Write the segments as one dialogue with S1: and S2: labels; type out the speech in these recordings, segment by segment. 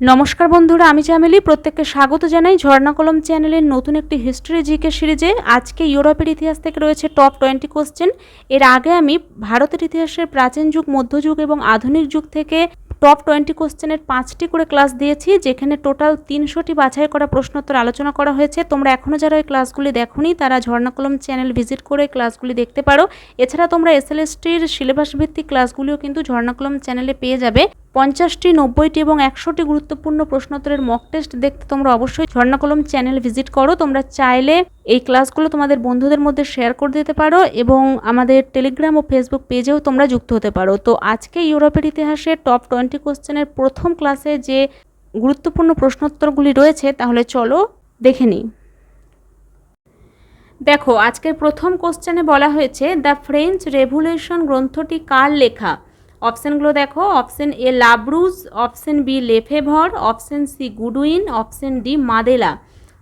S1: নমস্কার বন্ধুরা, আমি চামেলি। প্রত্যেককে স্বাগত জানাই ঝর্ণা কলম চ্যানেলের নতুন একটি হিস্ট্রি জিকে সিরিজে। আজকে ইউরোপের ইতিহাস থেকে রয়েছে টপ টোয়েন্টি কোশ্চেন এর আগে আমি ভারতের ইতিহাসের প্রাচীন যুগ, মধ্যযুগ এবং আধুনিক যুগ থেকে টপ টোয়েন্টি কোশ্চেনের পাঁচটি করে ক্লাস দিয়েছি, যেখানে টোটাল তিনশোটি বাছাই করা প্রশ্নোত্তর আলোচনা করা হয়েছে। তোমরা এখনও যারা ওই ক্লাসগুলি দেখোনি, তারা ঝর্ণা কলম চ্যানেল ভিজিট করে ক্লাসগুলি দেখতে পারো। এছাড়া তোমরা এস এল এসএলএসটির সিলেবাস ভিত্তিক ক্লাসগুলিও কিন্তু ঝর্ণাকলম চ্যানেলে পেয়ে যাবে। পঞ্চাশটি, নব্বইটি এবং একশোটি গুরুত্বপূর্ণ প্রশ্নোত্তরের মক টেস্ট দেখতে তোমরা অবশ্যই ঝর্ণাকলম চ্যানেল ভিজিট করো। তোমরা চাইলে এই ক্লাসগুলো তোমাদের বন্ধুদের মধ্যে শেয়ার করে দিতে পারো এবং আমাদের টেলিগ্রাম ও ফেসবুক পেজেও তোমরা যুক্ত হতে পারো। তো আজকে ইউরোপের ইতিহাসে টপ টোয়েন্টি কোশ্চেনের প্রথম ক্লাসে যে গুরুত্বপূর্ণ প্রশ্নোত্তরগুলি রয়েছে, তাহলে চলো দেখে নিই। দেখো, আজকের প্রথম কোশ্চেনে বলা হয়েছে দ্য ফ্রেঞ্চ রেভুলেশন গ্রন্থটি কার লেখা? অপশানগুলো দেখো, option A Labrouse, option B Lefebvre, option C Goodwin, option D Mandela.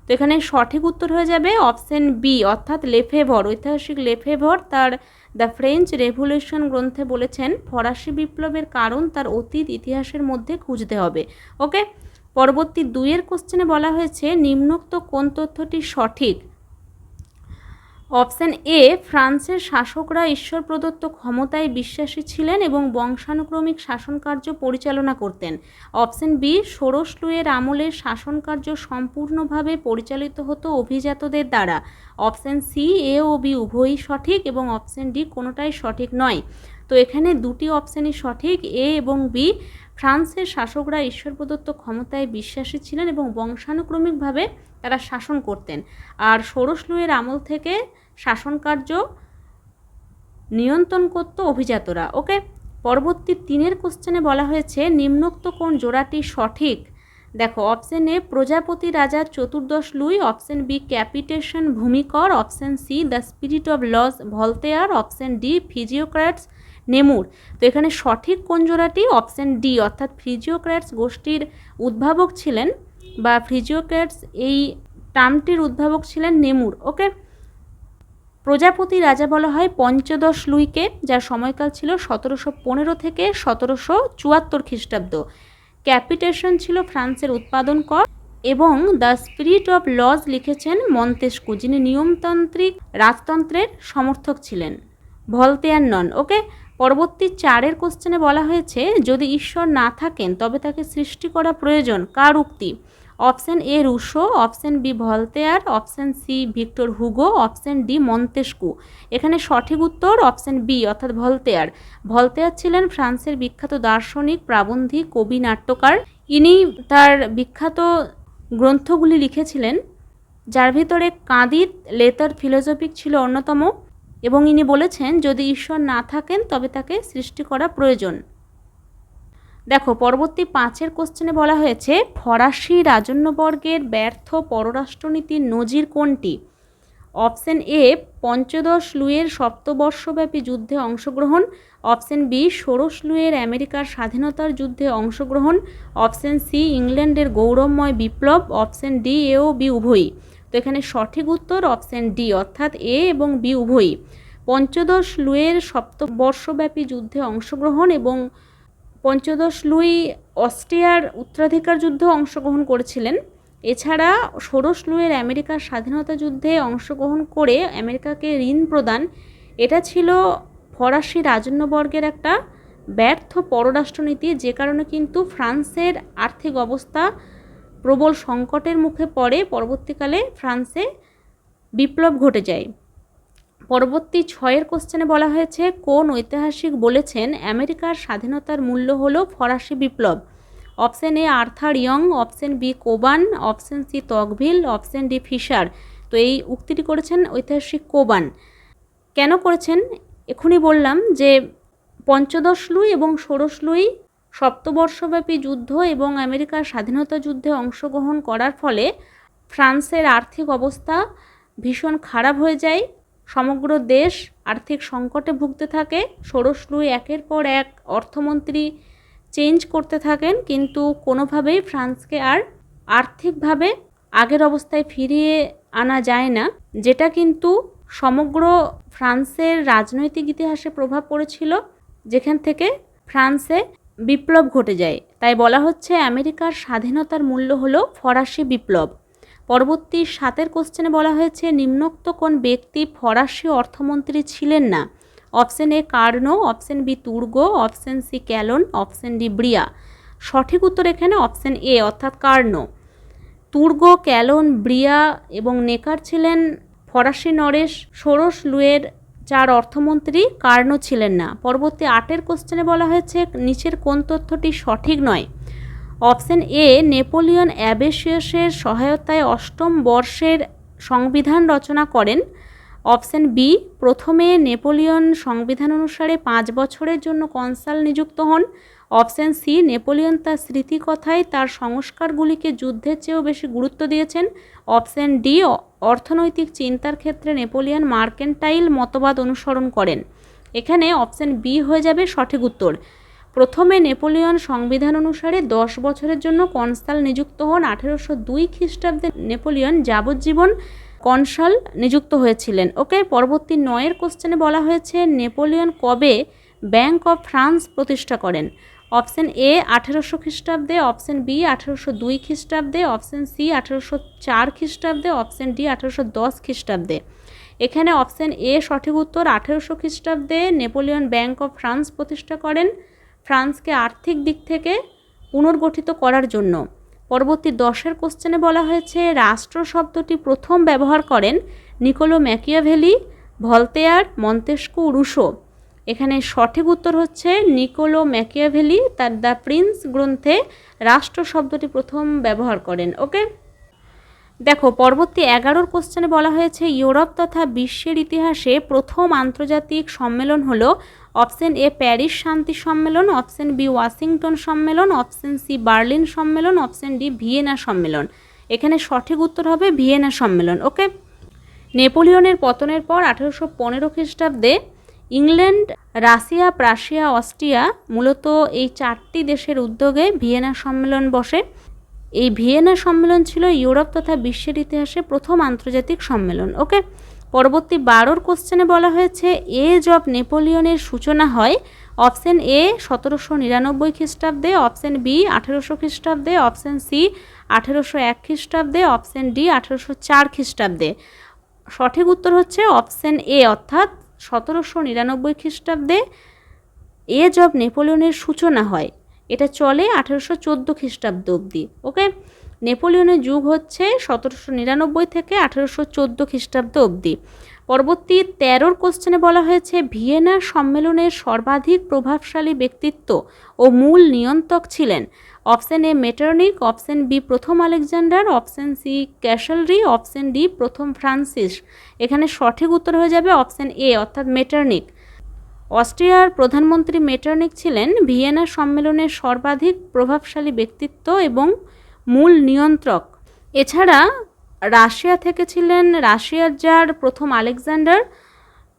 S1: তো এখানে সঠিক উত্তর হয়ে যাবে অপশান বি, অর্থাৎ লেফেভর, ঐতিহাসিক লেফেভর তার দ্য ফ্রেঞ্চ রেভুলেশন গ্রন্থে বলেছেন, ফরাসি বিপ্লবের কারণ তার অতীত ইতিহাসের মধ্যে খুঁজতে হবে। ওকে? পরবর্তী দুইয়ের কোশ্চেনে বলা হয়েছে, নিম্নোক্ত কোন তথ্যটি সঠিক? অপশান এ, ফ্রান্সের শাসকরা ঈশ্বর প্রদত্ত ক্ষমতায় বিশ্বাসী ছিলেন এবং বংশানুক্রমিক শাসনকার্য পরিচালনা করতেন। অপশান বি, ষোড়শ লুয়ের আমলের শাসনকার্য সম্পূর্ণভাবে পরিচালিত হতো অভিজাতদের দ্বারা। অপশান সি এ ও বি উভয়ই সঠিক এবং অপশান ডি কোনোটাই সঠিক নয়। তো এখানে দুটি অপশানই সঠিক এ এবং বি ফ্রান্সের শাসকরা ঈশ্বর প্রদত্ত ক্ষমতায় বিশ্বাসী ছিলেন এবং বংশানুক্রমিকভাবে তারা শাসন করতেন। আর ষোড়শ লুইয়ের আমল থেকে শাসনকার্য নিয়ন্ত্রণ করত অভিজাতরা। ওকে পরবর্তী তিনের কোশ্চেনে বলা হয়েছে, নিম্নোক্ত কোন জোড়াটি সঠিক? দেখো অপশন এ প্রজাপতি রাজার চতুর্দশ Louis option B capitation ভূমিকর option C the spirit of laws Voltaire option D physiocrats Nemours. তো এখানে সঠিক কোন জোড়াটি? অপশন ডি অর্থাৎ ফিজিওক্র্যাটস গোষ্ঠীর উদ্ভাবক ছিলেন বা ফ্রিজিওক্র্যাটস এই টার্মটির উদ্ভাবক ছিলেন নেমুর ওকে প্রজাপতি রাজা বলা হয় পঞ্চদশ লুইকে, যার সময়কাল ছিল সতেরোশো পনেরো থেকে সতেরোশো চুয়াত্তর খ্রিস্টাব্দ। ক্যাপিটেশন ছিল ফ্রান্সের উৎপাদন কর এবং দ্য স্পিরিট অফ লজ লিখেছেন মন্তেস্কু যিনি নিয়মতান্ত্রিক রাজতন্ত্রের সমর্থক ছিলেন। ভলতেয়ার নন। ওকে, পরবর্তী চারের কোশ্চেনে বলা হয়েছে, যদি ঈশ্বর না থাকেন, তবে তাকে সৃষ্টি করা প্রয়োজন। কার উক্তি? Option A Rousseau, option B Voltaire, option C Victor Hugo, option D Montesquieu এখানে সঠিক উত্তর অপশান বি, অর্থাৎ ভলতেয়ার। ভলতেয়ার ছিলেন ফ্রান্সের বিখ্যাত দার্শনিক, প্রাবন্ধিক, কবি, নাট্যকার। ইনি তার বিখ্যাত গ্রন্থগুলি লিখেছিলেন, যার ভিতরে কাঁদিত লেতার ফিলোসফিক ছিল অন্যতম এবং ইনি বলেছেন, যদি ঈশ্বর না থাকেন, তবে তাকে সৃষ্টি করা প্রয়োজন। দেখো, পরবর্তী পাঁচের কোশ্চেনে বলা হয়েছে, ফরাসি রাজন্যবর্গের ব্যর্থ পররাষ্ট্রনীতির নজির কোনটি? অপশন এ, পঞ্চদশ লুইয়ের সপ্তবর্ষব্যাপী যুদ্ধে অংশগ্রহণ। অপশন বি, ষোড়শ লুয়ের আমেরিকার স্বাধীনতার যুদ্ধে অংশগ্রহণ। অপশন সি, ইংল্যান্ডের গৌরবময় বিপ্লব। অপশন ডি, এ ও বি, উভয়ই। তো এখানে সঠিক উত্তর অপশন ডি, অর্থাৎ এ এবং বি, উভয়ই। পঞ্চদশ লুয়ের সপ্তবর্ষব্যাপী যুদ্ধে অংশগ্রহণ এবং পঞ্চদশ লুই অস্ট্রিয়ার উত্তরাধিকার যুদ্ধে অংশগ্রহণ করেছিলেন। এছাড়া ষোড়শ লুইয়ের আমেরিকার স্বাধীনতা যুদ্ধে অংশগ্রহণ করে আমেরিকাকে ঋণ প্রদান, এটা ছিল ফরাসি রাজন্যবর্গের একটা ব্যর্থ পররাষ্ট্রনীতি, যে কারণে কিন্তু ফ্রান্সের আর্থিক অবস্থা প্রবল সংকটের মুখে পড়ে, পরবর্তীকালে ফ্রান্সে বিপ্লব ঘটে যায়। পরবর্তী ছয়ের কোশ্চেনে বলা হয়েছে, কোন ঐতিহাসিক বলেছেন, আমেরিকার স্বাধীনতার মূল্য হল ফরাসি বিপ্লব। Option A Arthur Young option B Cobban option C Tocqueville option D Fisher. তো এই উক্তিটি করেছেন ঐতিহাসিক কোবান। কেন করেছেন? এখনই বললাম যে পঞ্চদশ লুই এবং ষোড়শ লুই সপ্তবর্ষব্যাপী যুদ্ধ এবং আমেরিকার স্বাধীনতা যুদ্ধে অংশগ্রহণ করার ফলে ফ্রান্সের আর্থিক অবস্থা ভীষণ খারাপ হয়ে যায়। সমগ্র দেশ আর্থিক সংকটে ভুগতে থাকে। ষোড়শ লুই একের পর এক অর্থমন্ত্রী চেঞ্জ করতে থাকেন, কিন্তু কোনোভাবেই ফ্রান্সকে আর আর্থিকভাবে আগের অবস্থায় ফিরিয়ে আনা যায় না, যেটা কিন্তু সমগ্র ফ্রান্সের রাজনৈতিক ইতিহাসে প্রভাব পড়েছিল, যেখান থেকে ফ্রান্সে বিপ্লব ঘটে যায়। তাই বলা হচ্ছে, আমেরিকার স্বাধীনতার মূল্য হলো ফরাসি বিপ্লব। পরবর্তী সাতের কোশ্চেনে বলা হয়েছে, নিম্নোক্ত কোন ব্যক্তি ফরাসি অর্থমন্ত্রী ছিলেন না? Option A Carnot option B Turgot option C Calonne option D Brienne. সঠিক উত্তর এখানে অপশন এ অর্থাৎ কার্নো। তুর্গো, ক্যালন, ব্রিয়া এবং নেকার ছিলেন ফরাসি নরেশ, ষোড়শ লুয়ের চার অর্থমন্ত্রী কার্নো ছিলেন না। পরবর্তী আটের কোশ্চেনে বলা হয়েছে, নিচের কোন তথ্যটি সঠিক নয়? অপশন এ, নেপোলিয়ন অ্যাবেসিয়াসের সহায়তায় অষ্টম বর্ষের সংবিধান রচনা করেন। অপশন বি, প্রথমে নেপোলিয়ন সংবিধান অনুসারে পাঁচ বছরের জন্য কনসাল নিযুক্ত হন। অপশন সি, নেপোলিয়ন তার স্মৃতিকথায় তার সংস্কারগুলিকে যুদ্ধের চেয়েও বেশি গুরুত্ব দিয়েছেন। অপশন ডি, অর্থনৈতিক চিন্তার ক্ষেত্রে নেপোলিয়ন মার্কেন্টাইল মতবাদ অনুসরণ করেন। এখানে অপশন বি হয়ে যাবে সঠিক উত্তর। প্রথমে নেপোলিয়ন সংবিধান অনুসারে দশ বছরের জন্য কনসাল নিযুক্ত হন আঠেরোশো দুই খ্রিস্টাব্দে নেপোলিয়ন যাবজ্জীবন কনসাল নিযুক্ত হয়েছিলেন। ওকে পরবর্তী নয়ের কোশ্চেনে বলা হয়েছে, নেপোলিয়ন কবে ব্যাংক অফ ফ্রান্স প্রতিষ্ঠা করেন? অপশন এ আঠেরোশো খ্রিস্টাব্দে, অপশন বি আঠেরোশো দুই খ্রিস্টাব্দে, অপশন সি আঠেরোশো চার খ্রিস্টাব্দে, অপশন ডি আঠেরোশো দশ খ্রিস্টাব্দে। এখানে অপশন এ সঠিক উত্তর আঠেরোশো খ্রিস্টাব্দে নেপোলিয়ন ব্যাংক অফ ফ্রান্স প্রতিষ্ঠা করেন। ফ্রান্সকে আর্থিক দিক থেকে পুনর্গঠিত করার জন্য। পরবর্তী দশের কোশ্চেনে বলা হয়েছে, রাষ্ট্র শব্দটি প্রথম ব্যবহার করেন Niccolo Machiavelli, Voltaire Montesquieu Rousseau. এখানে সঠিক উত্তর হচ্ছে নিকোলো ম্যাকিয়াভেলি, তার দ্য প্রিন্স গ্রন্থে রাষ্ট্র শব্দটি প্রথম ব্যবহার করেন। ওকে? দেখো, পরবর্তী এগারোর কোশ্চেনে বলা হয়েছে, ইউরোপ তথা বিশ্বের ইতিহাসে প্রথম আন্তর্জাতিক সম্মেলন হলো অপশন এ প্যারিস শান্তি সম্মেলন, অপশন বি ওয়াশিংটন সম্মেলন, অপশন সি বার্লিন সম্মেলন, অপশন ডি ভিয়েনা সম্মেলন। এখানে সঠিক উত্তর হবে ভিয়েনা সম্মেলন, ওকে? নেপোলিয়নের পতনের পর আঠেরোশো পনেরো খ্রিস্টাব্দে ইংল্যান্ড, রাশিয়া, প্রাশিয়া, অস্ট্রিয়া মূলত এই চারটি দেশের উদ্যোগে ভিয়েনা সম্মেলন বসে। এই ভিয়েনা সম্মেলন ছিল ইউরোপ তথা বিশ্বের ইতিহাসে প্রথম আন্তর্জাতিক সম্মেলন, ওকে? পরবর্তী বারোর কোশ্চেনে বলা হয়েছে এজ অফ নেপোলিয়নের সূচনা হয়। অপশন এ সতেরোশো নিরানব্বই খ্রিস্টাব্দে। অপশন বি আঠেরোশো খ্রিস্টাব্দে। অপশন সি আঠেরোশো এক খ্রিস্টাব্দে। অপশন ডি আঠেরোশো চার খ্রিস্টাব্দে। সঠিক উত্তর হচ্ছে অপশন এ অর্থাৎ সতেরোশো নিরানব্বই খ্রিস্টাব্দে এজ অব নেপোলিয়নের সূচনা হয়। এটা চলে আঠেরোশো চোদ্দ খ্রিস্টাব্দ অবধি। ওকে নেপোলিয়নের যুগ হচ্ছে সতেরোশো নিরানব্বই থেকে আঠেরোশো চোদ্দ খ্রিস্টাব্দ অবধি। পরবর্তী তেরোর কোশ্চেনে বলা হয়েছে, ভিয়েনা সম্মেলনের সর্বাধিক প্রভাবশালী ব্যক্তিত্ব ও মূল নিয়ন্ত্রক ছিলেন। Option A Metternich, option B প্রথম Alexander, option C Castlereagh option D প্রথম ফ্রান্সিস। এখানে সঠিক উত্তর হয়ে যাবে অপশন এ, অর্থাৎ মেটার্নিক। অস্ট্রিয়ার প্রধানমন্ত্রী মেটার্নিক ছিলেন। ভিয়েনা সম্মেলনের সর্বাধিক প্রভাবশালী ব্যক্তিত্ব এবং মূল নিয়ন্ত্রক। এছাড়া রাশিয়া থেকে ছিলেন রাশিয়ার যার প্রথম আলেকজান্ডার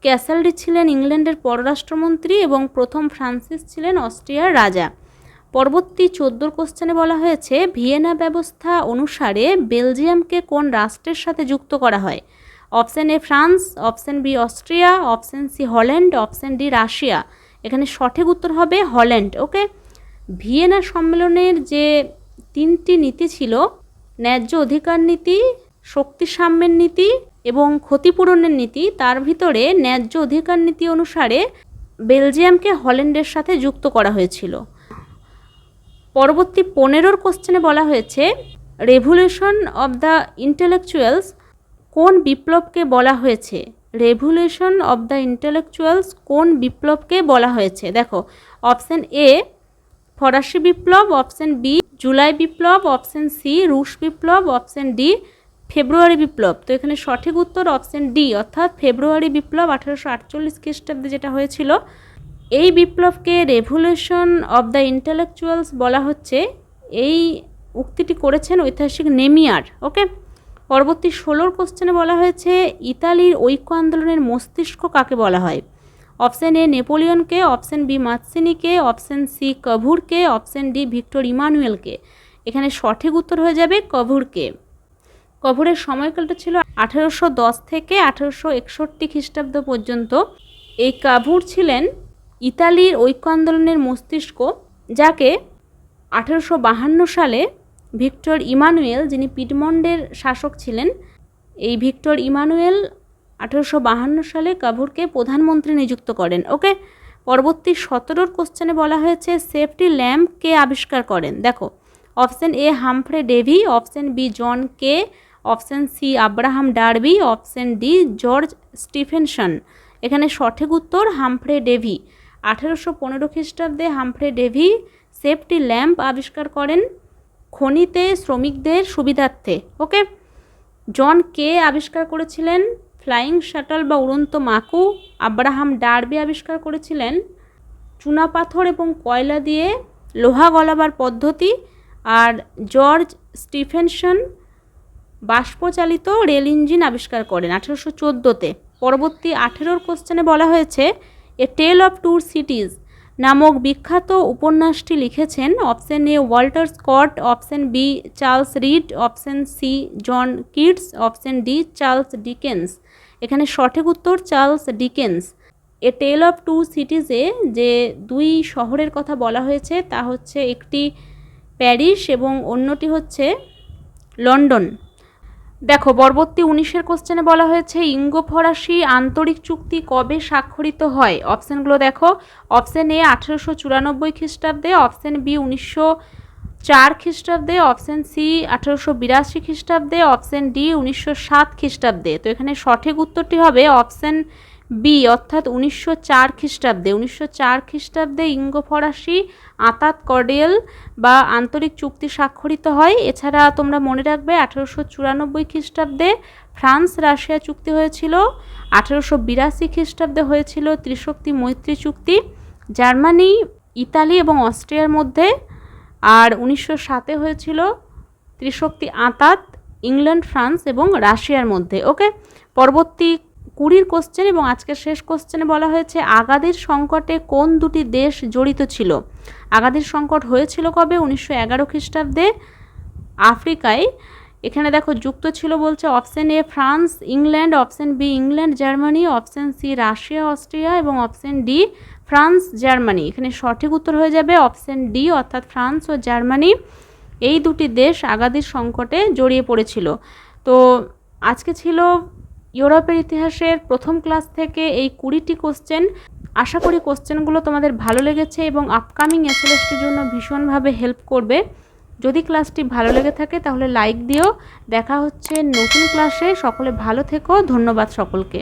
S1: ক্যাসালরি ছিলেন ইংল্যান্ডের পররাষ্ট্রমন্ত্রী এবং প্রথম ফ্রান্সিস ছিলেন অস্ট্রিয়ার রাজা। পরবর্তী চোদ্দোর কোশ্চেনে বলা হয়েছে, ভিয়েনা ব্যবস্থা অনুসারে বেলজিয়ামকে কোন রাষ্ট্রের সাথে যুক্ত করা হয়? Option A France, option B Austria, option C Holland, option D Russia. এখানে সঠিক উত্তর হবে হল্যান্ড ওকে ভিয়েনা সম্মেলনের যে তিনটি নীতি ছিল, ন্যায্য অধিকার নীতি শক্তি সাম্যের নীতি এবং ক্ষতিপূরণের নীতি। তার ভিতরে ন্যায্য অধিকার নীতি অনুসারে বেলজিয়ামকে হল্যান্ডের সাথে যুক্ত করা হয়েছিল। পরবর্তী পনেরোর কোশ্চেনে বলা হয়েছে, রেভুলেশন অব দ্য ইন্টেলেকচুয়ালস কোন বিপ্লবকে বলা হয়েছে? রেভুলেশন অব দ্য ইন্টেলেকচুয়ালস কোন বিপ্লবকে বলা হয়েছে? দেখো, অপশান এ, ফরাসি বিপ্লব, অপশান বি জুলাই বিপ্লব, অপশান সি রুশ বিপ্লব, অপশান ডি ফেব্রুয়ারি বিপ্লব। তো এখানে সঠিক উত্তর অপশান ডি অর্থাৎ ফেব্রুয়ারি বিপ্লব আঠারোশো আটচল্লিশ খ্রিস্টাব্দে যেটা হয়েছিল। এই বিপ্লবকে রেভুলেশন অব দ্য ইন্টেলেকচুয়ালস বলা হচ্ছে। এই উক্তিটি করেছেন ঐতিহাসিক নেমিয়ার, ওকে? পরবর্তী ষোলোর কোশ্চেনে বলা হয়েছে, ইতালির ঐক্য আন্দোলনের মস্তিষ্ক কাকে বলা হয়? অপশান এ নেপোলিয়নকে, অপশান বি মাতসিনিকে অপশান সি কভুরকে, অপশান ডি ভিক্টর ইমানুয়েলকে। এখানে সঠিক উত্তর হয়ে যাবে কভুরকে। কভুরের সময়কালটা ছিল আঠেরোশো দশ থেকে আঠেরোশো একষট্টি খ্রিস্টাব্দ পর্যন্ত। এই কাভুর ছিলেন ইতালির ঐক্য আন্দোলনের মস্তিষ্ক, যাকে আঠেরোশো বাহান্ন সালে ভিক্টর ইমানুয়েল, যিনি পিডমন্ডের শাসক ছিলেন, এই ভিক্টর ইমানুয়েল আঠেরোশো বাহান্ন সালে কাভুরকে প্রধানমন্ত্রী নিযুক্ত করেন, ওকে? পরবর্তী সতেরোর কোশ্চেনে বলা হয়েছে, সেফটি ল্যাম্প কে আবিষ্কার করেন? দেখো, option A Humphry Davy, option B John Kay, option C Abraham Darby, option D George Stephenson. এখানে সঠিক উত্তর হামফ্রে ডেভি। আঠেরোশো পনেরো খ্রিস্টাব্দে হামফ্রে ডেভি সেফটি ল্যাম্প আবিষ্কার করেন খনিতে শ্রমিকদের সুবিধার্থে, ওকে? জন কে আবিষ্কার করেছিলেন? ফ্লাইং শাটল বা উড়ন্ত মাকু আব্রাহাম ডার্বি আবিষ্কার করেছিলেন। চুনাপাথর এবং কয়লা দিয়ে লোহা গলাবার পদ্ধতি আর জর্জ স্টিফেনসন বাষ্পচালিত রেল ইঞ্জিন আবিষ্কার করেন আঠেরোশো চোদ্দোতে। পরবর্তী আঠেরোর কোশ্চেনে বলা হয়েছে, a tale of two cities নামক বিখ্যাত উপন্যাসটি লিখেছেন option A Walter Scott, option B Charles Reade, option C John Keats option D Charles Dickens. এখানে সঠিক উত্তর Charles Dickens. A tale of two সিটিজে যে দুই শহরের কথা বলা হয়েছে, তা হচ্ছে একটি প্যারিস এবং অন্যটি হচ্ছে লন্ডন। দেখো, পরবর্তী উনিশের কোশ্চেনে বলা হয়েছে, ইঙ্গো ফরাসি আন্তরিক চুক্তি কবে স্বাক্ষরিত হয়? অপশানগুলো দেখো। অপশান এ আঠেরোশো চুরানব্বই খ্রিস্টাব্দে অপশান বি উনিশশো চার খ্রিস্টাব্দে অপশান সি আঠারোশো বিরাশি খ্রিস্টাব্দে অপশান ডি উনিশশো সাত খ্রিস্টাব্দে। তো এখানে সঠিক উত্তরটি হবে অপশান বি অর্থাৎ উনিশশো চার খ্রিস্টাব্দে। উনিশশো চার খ্রিস্টাব্দে ইঙ্গো ফরাসি আতাত কর্ডিয়াল বা আন্তরিক চুক্তি স্বাক্ষরিত হয়। এছাড়া তোমরা মনে রাখবে আঠারোশো চুরানব্বই খ্রিস্টাব্দে ফ্রান্স রাশিয়া চুক্তি হয়েছিল, আঠারোশো বিরাশি খ্রিস্টাব্দে হয়েছিল ত্রিশক্তি মৈত্রী চুক্তি। জার্মানি, ইতালি এবং অস্ট্রিয়ার মধ্যে আর উনিশশো সাতে হয়েছিল ত্রিশক্তি আতাত ইংল্যান্ড, ফ্রান্স এবং রাশিয়ার মধ্যে, ওকে? পরবর্তী কুড়ির কোশ্চেন এবং আজকের শেষ কোশ্চেনে বলা হয়েছে, আগাদির সংকটে কোন দুটি দেশ জড়িত ছিল? আগাদির সংকট হয়েছিল কবে? উনিশশো এগারো খ্রিস্টাব্দে আফ্রিকায়। এখানে দেখো, যুক্ত ছিল বলছে option A France, England option B England, Germany option C Russia, Austria এবং অপশন ডি ফ্রান্স, জার্মানি। এখানে সঠিক উত্তর হয়ে যাবে অপশন ডি, অর্থাৎ ফ্রান্স ও জার্মানি। এই দুটি দেশ আগাদির সংকটে জড়িয়ে পড়েছিল। তো আজকে ছিল ইউরোপের ইতিহাসের প্রথম ক্লাস থেকে এই কুড়িটি কোশ্চেন আশা করি কোশ্চেনগুলো তোমাদের ভালো লেগেছে এবং আপকামিং এসএলএসটির জন্য ভীষণভাবে হেল্প করবে। যদি ক্লাসটি ভালো লেগে থাকে তাহলে লাইক দিও। দেখা হচ্ছে নতুন ক্লাসে সকলে ভালো থেকো। ধন্যবাদ সকলকে।